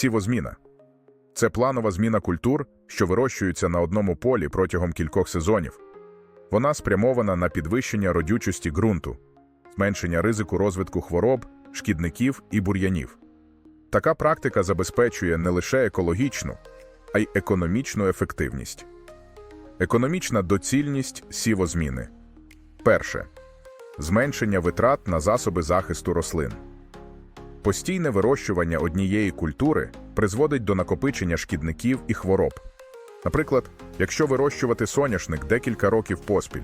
Сівозміна це планова зміна культур, що вирощуються на одному полі протягом кількох сезонів. Вона спрямована на підвищення родючості ґрунту, зменшення ризику розвитку хвороб, шкідників і бур'янів. Така практика забезпечує не лише екологічну, а й економічну ефективність. Економічна доцільність сівозміни. Перше. Зменшення витрат на засоби захисту рослин. Постійне вирощування однієї культури призводить до накопичення шкідників і хвороб. Наприклад, якщо вирощувати соняшник декілька років поспіль,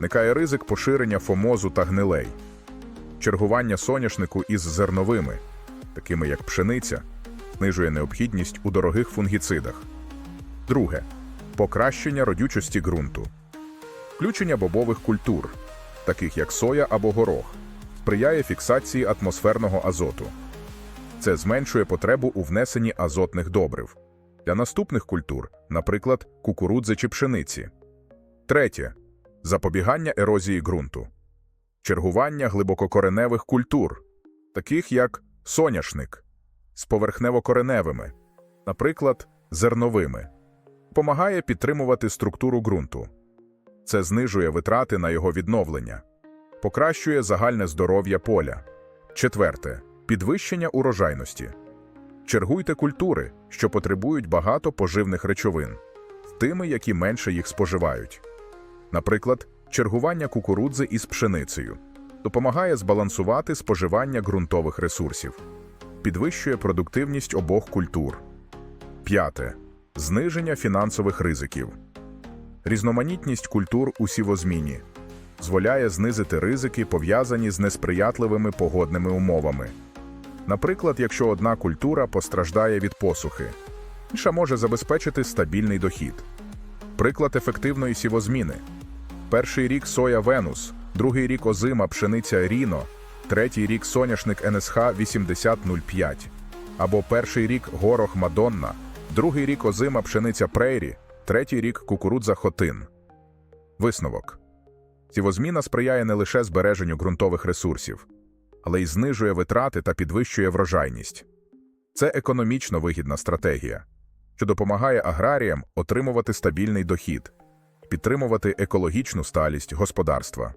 виникає ризик поширення фомозу та гнилей. Чергування соняшнику із зерновими, такими як пшениця, знижує необхідність у дорогих фунгіцидах. Друге покращення родючості ґрунту. Включення бобових культур, таких як соя або горох, сприяє фіксації атмосферного азоту. Це зменшує потребу у внесенні азотних добрив для наступних культур, наприклад, кукурудзи чи пшениці. Третє запобігання ерозії ґрунту, чергування глибококореневих культур, таких як соняшник, з поверхневокореневими, наприклад, зерновими, допомагає підтримувати структуру ґрунту. Це знижує витрати на його відновлення, покращує загальне здоров'я поля. Четверте підвищення урожайності. Чергуйте культури, що потребують багато поживних речовин, тими, які менше їх споживають. Наприклад, чергування кукурудзи із пшеницею допомагає збалансувати споживання ґрунтових ресурсів, підвищує продуктивність обох культур. П'яте зниження фінансових ризиків. Різноманітність культур у сівозміні дозволяє знизити ризики, пов'язані з несприятливими погодними умовами. Наприклад, якщо одна культура постраждає від посухи, інша може забезпечити стабільний дохід. Приклад ефективної сівозміни. Перший рік соя Венус, другий рік озима пшениця Ріно, третій рік соняшник НСХ 8005, або перший рік горох Мадонна, другий рік озима пшениця Прейрі, третій рік кукурудза Хотин. Висновок. Сівозміна сприяє не лише збереженню ґрунтових ресурсів, але й знижує витрати та підвищує врожайність. Це економічно вигідна стратегія, що допомагає аграріям отримувати стабільний дохід, підтримувати екологічну сталість господарства.